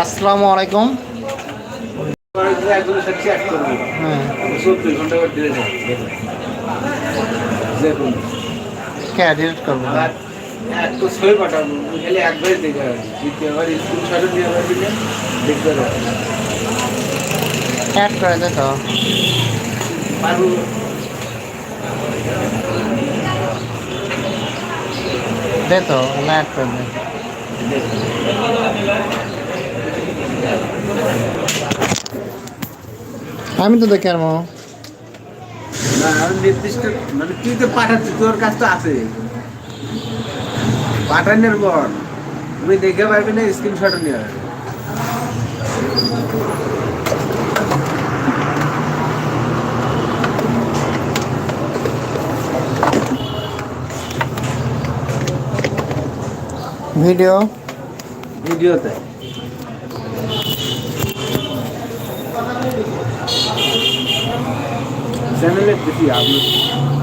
আসসালামু আলাইকুম। হ্যাঁ। ডিলিট করব? তো ছয় পাঠাবো একবারই দেখে দ্বিতীয়বার স্কুল দিয়ে দেখতে অ্যাড করে দে তো দে তো অ্যাড করে দে আমি তো দেখে আর মো নির্দিষ্ট মানে তুই তো পাঠাচ্ছি তোর কাছ তো আছে। পাঠানোর পর তুমি দেখে পারবি না স্ক্রিনশট নিয়ে। ভিডিও ভিডিওতে চ্যানেলে বেশি আপলোড